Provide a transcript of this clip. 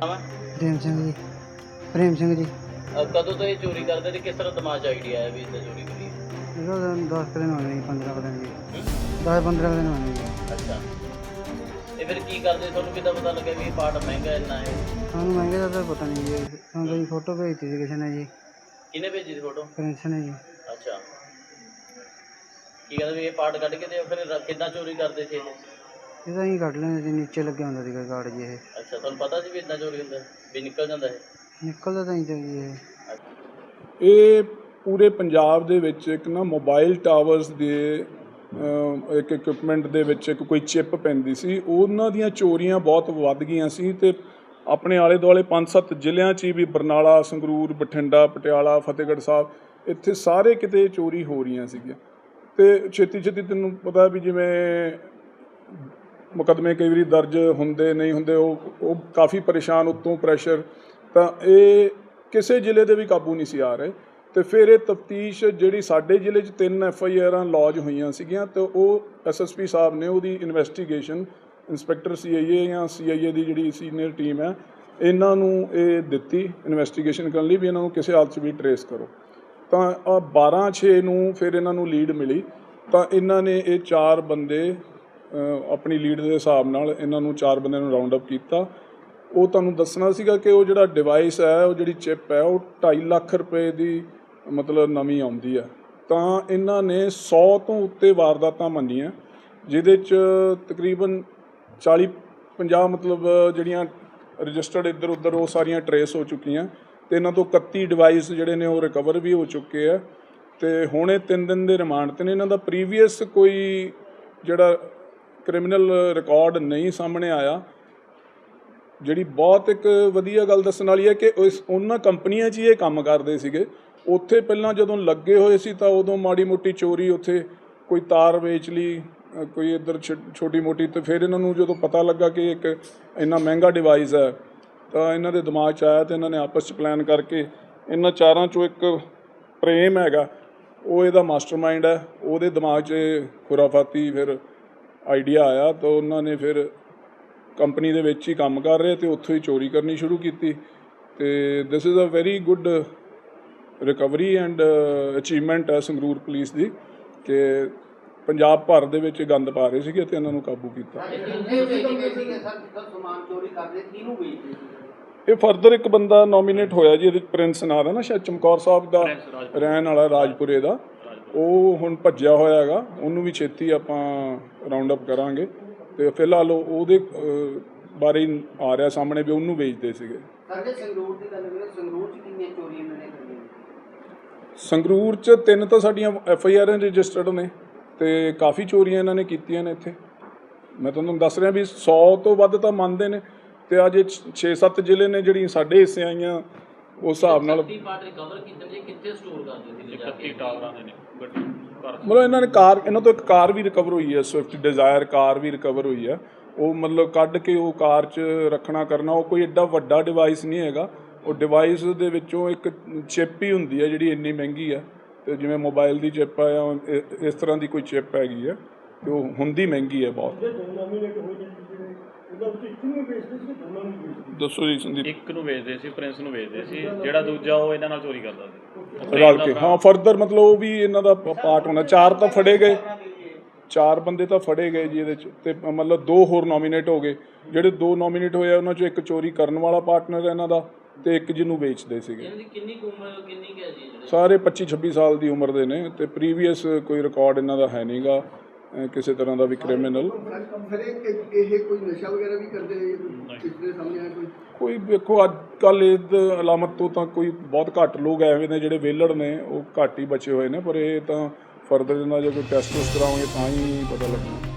ਪ੍ਰੇਮ ਸਿੰਘ ਜੀ। ਪ੍ਰੇਮ ਸਿੰਘ ਜੀ। ਅਹ ਕਦੋਂ ਤੋਂ ਇਹ ਚੋਰੀ ਕਰਦੇ ਤੇ ਕਿਸ ਤਰ੍ਹਾਂ ਦਿਮਾਗ 'ਚ ਆਈਡੀਆ ਆਇਆ ਵੀ ਇਦਾਂ ਚੋਰੀ ਕਰੀਏ ਇਹਦਾ ਤਾਂ 10 ਕੁ ਦਿਨ ਹੋਏ ਨੇ ਜੀ 15 ਕੁ ਦਿਨ ਜੀ 10 15 ਦਿਨ ਹੋਏ ਨੇ ਜੀ। ਅੱਛਾ। ਇਹ ਫਿਰ ਕੀ ਕਰਦੇ? ਤੁਹਾਨੂੰ ਕਿੱਦਾਂ ਪਤਾ ਲੱਗਿਆ ਵੀ ਇਹ ਪਾਰਟ ਮਹਿੰਗਾ ਇੰਨਾ ਹੈ? ਸਾਨੂੰ ਮਹਿੰਗੇ ਦਾ ਤਾਂ ਪਤਾ ਨਹੀਂ ਜੀ। ਸਾਨੂੰ ਤਾਂ ਜੀ ਫੋਟੋ ਭੇਜਤੀ ਸੀ ਕਿਸੇ ਨੇ ਜੀ। ਕਿਹਨੇ ਭੇਜੀ ਸੀ ਫੋਟੋ? ਪ੍ਰਿੰਸ ਨੇ ਜੀ। ਅੱਛਾ। ਕੀ ਕਹਿੰਦੇ ਵੀ ਇਹ ਪਾਰਟ ਕੱਢ ਕੇ ਤੇ ਫਿਰ ਰ- ਕਿੱਦਾਂ ਚੋਰੀ ਕਰਦੇ ਸੀ? ਇਹ ਇਹਦਾ ਹੀ ਕੱਢ ਲੈਂਦੇ ਸੀ ਨੀਚੇ ਲੱਗਿਆ ਹੁੰਦਾ ਸੀਗਾ ਕਾਰਡ ਜੀ ਇਹ। ਅੱਛਾ ਤੁਹਾਨੂੰ ਪਤਾ ਸੀ ਵੀ ਇਦਾਂ ਚੋਰੀ ਹੁੰਦਾ ਹੈ? ਵੀ ਨਿਕਲ ਜਾਂਦਾ ਹੈ ਨਿਕਲਦਾ ਤਾਂ ਹੀ ਤਾਂ ਜੀ ਇਹ। ਇਹ ਪੂਰੇ ਪੰਜਾਬ ਦੇ ਵਿੱਚ ਇੱਕ ਨਾ ਮੋਬਾਈਲ ਟਾਵਰਸ ਦੇ ਇੱਕ ਇਕਵਿਪਮੈਂਟ ਦੇ ਵਿੱਚ ਇੱਕ ਕੋਈ ਚਿਪ ਪੈਂਦੀ ਸੀ। ਉਹਨਾਂ ਦੀਆਂ ਚੋਰੀਆਂ ਬਹੁਤ ਵੱਧ ਗਈਆਂ ਸੀ ਤੇ ਆਪਣੇ ਆਲੇ ਦੁਆਲੇ 5-7 ਜ਼ਿਲ੍ਹਿਆਂ 'ਚ ਹੀ ਵੀ ਬਰਨਾਲਾ ਸੰਗਰੂਰ ਬਠਿੰਡਾ ਪਟਿਆਲਾ ਫਤਿਹਗੜ੍ਹ ਸਾਹਿਬ ਇੱਥੇ ਸਾਰੇ ਕਿਤੇ ਚੋਰੀ ਹੋ ਰਹੀਆਂ ਸੀਗੀਆਂ। ਤੇ ਛੇਤੀ ਛੇਤੀ ਤੈਨੂੰ ਪਤਾ ਵੀ ਜਿਵੇਂ ਮੁਕੱਦਮੇ ਕਈ ਵਾਰੀ ਦਰਜ ਹੁੰਦੇ, ਨਹੀਂ ਹੁੰਦੇ, ਉਹ ਉਹ ਕਾਫੀ ਪਰੇਸ਼ਾਨ, ਉੱਤੋਂ ਪ੍ਰੈਸ਼ਰ ਤਾਂ ਇਹ ਕਿਸੇ ਜ਼ਿਲ੍ਹੇ ਦੇ ਵੀ ਕਾਬੂ ਨਹੀਂ ਸੀ ਆ ਰਹੇ। ਤੇ ਫਿਰ ਇਹ ਤਫਤੀਸ਼ ਜਿਹੜੀ ਸਾਡੇ ਜ਼ਿਲ੍ਹੇ 'ਚ ਤਿੰਨ ਐਫ ਆਈ ਆਰਾਂ ਲੌਜ ਹੋਈਆਂ ਸੀਗੀਆਂ ਤੇ ਉਹ ਐਸ ਐਸ ਪੀ ਸਾਹਿਬ ਨੇ ਉਹਦੀ ਇਨਵੈਸਟੀਗੇਸ਼ਨ ਇੰਸਪੈਕਟਰ ਸੀ ਆਈ ਏ ਜਾਂ ਸੀ ਆਈ ਏ ਦੀ ਜਿਹੜੀ ਸੀਨੀਅਰ ਟੀਮ ਹੈ, ਇਹਨਾਂ ਨੂੰ ਇਹ ਦਿੱਤੀ ਇਨਵੈਸਟੀਗੇਸ਼ਨ ਕਰਨ ਲਈ ਵੀ ਇਹਨਾਂ ਨੂੰ ਕਿਸੇ ਹਾਲਤ 'ਚ ਵੀ ਟਰੇਸ ਕਰੋ। ਤਾਂ ਆ 12 6 ਨੂੰ ਫਿਰ ਇਹਨਾਂ ਨੂੰ ਲੀਡ ਮਿਲੀ। ਤਾਂ ਇਹਨਾਂ ਨੇ ਇਹ ਚਾਰ ਬੰਦੇ ਆਪਣੀ ਲੀਡ ਦੇ ਹਿਸਾਬ ਨਾਲ ਇਹਨਾਂ ਨੂੰ ਚਾਰ ਬੰਦਿਆਂ ਨੂੰ ਰਾਉਂਡ ਅਪ ਕੀਤਾ। ਉਹ ਤੁਹਾਨੂੰ ਦੱਸਣਾ ਸੀਗਾ ਕਿ ਉਹ ਜਿਹੜਾ ਡਿਵਾਈਸ ਹੈ, ਉਹ ਜਿਹੜੀ ਚਿਪ ਹੈ, ਉਹ 2.5 ਲੱਖ ਰੁਪਏ ਦੀ ਮਤਲਬ ਨਵੀਂ ਆਉਂਦੀ ਹੈ। ਤਾਂ ਇਹਨਾਂ ਨੇ 100 ਤੋਂ ਉੱਤੇ ਵਾਰਦਾਤਾਂ ਮੰਨੀਆਂ, ਜਿਹਦੇ ਚ ਤਕਰੀਬਨ 40 50 ਮਤਲਬ ਜਿਹੜੀਆਂ ਰਜਿਸਟਰਡ ਇੱਧਰ ਉੱਧਰ ਉਹ ਸਾਰੀਆਂ ਟਰੇਸ ਹੋ ਚੁੱਕੀਆਂ। ਤੇ ਇਹਨਾਂ ਤੋਂ 31 ਡਿਵਾਈਸ ਜਿਹੜੇ ਨੇ, ਉਹ ਰਿਕਵਰ ਵੀ ਹੋ ਚੁੱਕੇ ਆ। ਤੇ ਹੁਣੇ ਇਹ 3 ਦਿਨ ਦੇ ਰਿਮਾਂਡ ਤੇ ਨੇ। ਇਹਨਾਂ ਦਾ ਪ੍ਰੀਵੀਅਸ ਕੋਈ ਜਿਹੜਾ ਕ੍ਰਿਮੀਨਲ ਰਿਕਾਰਡ ਨਹੀਂ ਸਾਹਮਣੇ ਆਇਆ। ਜਿਹੜੀ ਬਹੁਤ ਇੱਕ ਵਧੀਆ ਗੱਲ ਦੱਸਣ ਵਾਲੀ ਹੈ ਕਿ ਉਸ ਉਹਨਾਂ ਕੰਪਨੀਆਂ 'ਚ ਹੀ ਇਹ ਕੰਮ ਕਰਦੇ ਸੀਗੇ। ਉੱਥੇ ਪਹਿਲਾਂ ਜਦੋਂ ਲੱਗੇ ਹੋਏ ਸੀ ਤਾਂ ਉਦੋਂ ਮਾੜੀ ਮੋਟੀ ਚੋਰੀ ਉੱਥੇ ਕੋਈ ਤਾਰ ਵੇਚ ਲਈ ਕੋਈ ਇੱਧਰ ਛੋਟੀ ਮੋਟੀ ਤੇ ਫਿਰ ਇਹਨਾਂ ਨੂੰ ਜਦੋਂ ਪਤਾ ਲੱਗਾ ਕਿ ਇੱਕ ਇੰਨਾ ਮਹਿੰਗਾ ਡਿਵਾਈਸ ਹੈ, ਤਾਂ ਇਹਨਾਂ ਦੇ ਦਿਮਾਗ 'ਚ ਆਇਆ ਤੇ ਇਹਨਾਂ ਨੇ ਆਪਸ 'ਚ ਪਲਾਨ ਕਰਕੇ ਇਹਨਾਂ ਚਾਰਾਂ 'ਚੋਂ ਇੱਕ ਪ੍ਰੇਮ ਹੈਗਾ, ਉਹ ਇਹਦਾ ਮਾਸਟਰਮਾਈਂਡ ਹੈ, ਉਹਦੇ ਦਿਮਾਗ 'ਚ ਖੁਰਾਫਾਤੀ ਫਿਰ ਆਈਡੀਆ ਆਇਆ ਤਾਂ ਉਹਨਾਂ ਨੇ ਫਿਰ ਕੰਪਨੀ ਦੇ ਵਿੱਚ ਹੀ ਕੰਮ ਕਰ ਰਹੇ ਤੇ ਉੱਥੋਂ ਹੀ ਚੋਰੀ ਕਰਨੀ ਸ਼ੁਰੂ ਕੀਤੀ। ਤੇ this is a very good recovery and achievement ਹੈ ਸੰਗਰੂਰ ਪੁਲਿਸ ਦੀ ਕਿ ਪੰਜਾਬ ਭਰ ਦੇ ਵਿੱਚ ਗੰਦ ਪਾ ਰਹੇ ਸੀਗੇ ਤੇ ਇਹਨਾਂ ਨੂੰ ਕਾਬੂ ਕੀਤਾ। ਇਹ ਫਰਦਰ ਇੱਕ ਬੰਦਾ ਨੋਮੀਨੇਟ ਹੋਇਆ ਜੀ ਇਹਦੇ ਪ੍ਰਿੰਸ ਨਾਂ ਦਾ ਨਾ ਸ਼ਾਇਦ ਚਮਕੌਰ ਸਾਹਿਬ ਦਾ ਰਹਿਣ ਵਾਲਾ ਰਾਜਪੁਰੇ ਦਾ। ਉਹ ਹੁਣ ਭੱਜਿਆ ਹੋਇਆ ਹੈਗਾ ਉਹਨੂੰ ਵੀ ਛੇਤੀ ਆਪਾਂ ਰਾਉਂਡ ਅਪ ਕਰਾਂਗੇ। ਤੇ ਫਿਲਹਾਲ ਉਹ- ਉਹਦੇ ਬਾਰੇ ਆ ਰਿਹਾ ਸਾਹਮਣੇ ਵੀ ਉਹਨੂੰ ਵੇਚਦੇ ਸੀਗੇ। ਸਾਡੇ ਸੰਗਰੂਰ ਦੀ ਗੱਲ ਕਰੀਏ ਸੰਗਰੂਰ ਚ ਕਿੰਨੀਆਂ ਚੋਰੀਆਂ ਇਹਨਾਂ ਨੇ ਕਰੀਆਂ ਸੰਗਰੂਰ 'ਚ ਤਿੰਨ ਤਾਂ ਸਾਡੀਆਂ ਐਫ ਆਈ ਆਰ ਰਜਿਸਟਰਡ ਨੇ ਤੇ ਕਾਫੀ ਚੋਰੀਆਂ ਇਹਨਾਂ ਨੇ ਕੀਤੀਆਂ ਨੇ ਇੱਥੇ। ਮੈਂ ਤੁਹਾਨੂੰ ਦੱਸ ਰਿਹਾ ਵੀ 100 ਤੋਂ ਵੱਧ ਤਾਂ ਮੰਨਦੇ ਨੇ ਤੇ ਅਜੇ 6-7 ਜ਼ਿਲ੍ਹੇ ਨੇ ਜਿਹੜੀਆਂ ਸਾਡੇ ਹਿੱਸੇ ਆਈਆਂ। ਉਸ ਹਿਸਾਬ ਨਾਲ ਤੀ ਪਾਰਟ ਰਿਕਵਰ ਕੀਤੇ ਨੇ ਕਿੱਥੇ ਸਟੋਰ ਕਰਦੇ ਸੀ ਲਿਜਾ ਕੇ? ਟਾਵਰਾਂ ਦੇ ਨੇ ਗੱਡੀ ਘਰ ਮਤਲਬ ਇਹਨਾਂ ਨੇ ਕਾਰ ਇਹਨਾਂ ਤੋਂ ਇੱਕ ਕਾਰ ਵੀ ਰਿਕਵਰ ਹੋਈ ਹੈ ਸਵਿਫਟ ਡਿਜ਼ਾਇਰ ਕਾਰ ਵੀ ਰਿਕਵਰ ਹੋਈ ਹੈ। ਉਹ ਮਤਲਬ ਕੱਢ ਕੇ ਉਹ ਕਾਰ 'ਚ ਰੱਖਣਾ ਕਰਨਾ ਉਹ ਕੋਈ ਐਡਾ ਵੱਡਾ ਡਿਵਾਈਸ ਨਹੀਂ ਹੈਗਾ। ਉਹ ਡਿਵਾਈਸ ਦੇ ਵਿੱਚੋਂ ਇੱਕ ਚਿਪ ਹੀ ਹੁੰਦੀ ਹੈ ਜਿਹੜੀ ਇੰਨੀ ਮਹਿੰਗੀ ਹੈ। ਤੇ ਜਿਵੇਂ ਮੋਬਾਈਲ ਦੀ ਚਿਪ ਆ ਜਾਂ ਇਸ ਤਰ੍ਹਾਂ ਦੀ ਕੋਈ ਚਿਪ ਹੈਗੀ ਹੈ ਤੇ ਉਹ ਹੁੰਦੀ ਮਹਿੰਗੀ ਹੈ ਬਹੁਤ। ਦੱਸੋ ਜੀ ਸੰਦੀਪ। ਇੱਕ ਨੂੰ ਵੇਚਦੇ ਸੀ ਪ੍ਰਿੰਸ ਨੂੰ ਵੇਚਦੇ ਸੀ ਜਿਹੜਾ ਦੂਜਾ ਉਹ ਇਹਨਾਂ ਨਾਲ ਚੋਰੀ ਕਰਦਾ ਸੀ। ਰਲ ਕੇ ਹਾਂ ਫਰਦਰ ਮਤਲਬ ਉਹ ਵੀ ਇਹਨਾਂ ਦਾ ਪਾਰਟ ਹੋਣਾ। ਚਾਰ ਤਾਂ ਫੜੇ ਗਏ। ਚਾਰ ਬੰਦੇ ਤਾਂ ਫੜੇ ਗਏ ਜੀ ਇਹਦੇ ਚ। ਤੇ ਮਤਲਬ ਦੋ ਹੋਰ ਨੋਮੀਨੇਟ ਹੋ ਗਏ। ਜਿਹੜੇ ਦੋ ਨੋਮੀਨੇਟ ਹੋਏ ਉਹਨਾਂ ਚੋਂ ਇੱਕ ਚੋਰੀ ਕਰਨ ਵਾਲਾ ਪਾਰਟਨਰ ਹੈ ਇਹਨਾਂ ਦਾ ਤੇ ਇੱਕ ਜਿਹਨੂੰ ਵੇਚਦੇ ਸੀਗੇ। ਇਹਨਾਂ ਦੀ ਕਿੰਨੀ ਕੁ ਉਮਰ ਕਿੰਨੀ ਕੁ ਹੈ ਜੀ ਜਿਹੜੇ ਸਾਰੇ 25 26 ਸਾਲ ਦੀ ਉਮਰ ਦੇ ਨੇ ਤੇ ਪ੍ਰੀਵੀਅਸ ਕੋਈ ਰਿਕਾਰਡ ਇਹਨਾਂ ਦਾ ਹੈ ਨਹੀਂਗਾ ਕਿਸੇ ਤਰ੍ਹਾਂ ਦਾ ਵੀ ਕ੍ਰਿਮੀਨਲ ਫਿਰ ਇਹ ਇਹ ਕੋਈ ਨਸ਼ਾ ਵਗੈਰਾ ਵੀ ਕਰਦੇ ਨੇ ਸਾਹਮਣੇ ਆਇਆ ਕੋਈ ਕੋਈ ਵੇਖੋ ਅੱਜ ਕੱਲ ਇਹ ਅਲਾਮਤ ਤੋਂ ਤਾਂ ਕੋਈ ਬਹੁਤ ਘੱਟ ਲੋਕ ਐਵੇਂ ਨੇ ਜਿਹੜੇ ਵਿਹਲੜ ਨੇ, ਉਹ ਘੱਟ ਹੀ ਬਚੇ ਹੋਏ ਨੇ, ਪਰ ਇਹ ਤਾਂ ਫਰਦਰ ਇਹਨਾਂ ਜੇ ਕੋਈ ਟੈਸਟ ਉਸ ਕਰਾਉਂਗੇ ਤਾਂ ਹੀ ਪਤਾ ਲੱਗਣਾ।